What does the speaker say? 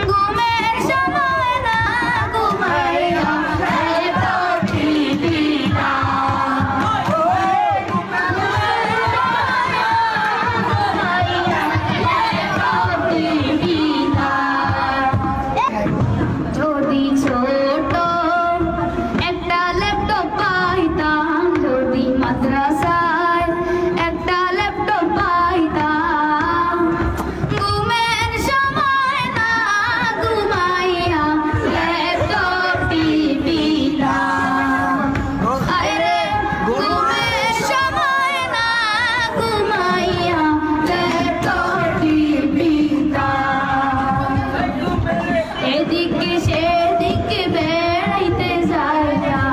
ঘুমে சேதிக்கு மேலைத்து சாய்ந்தார்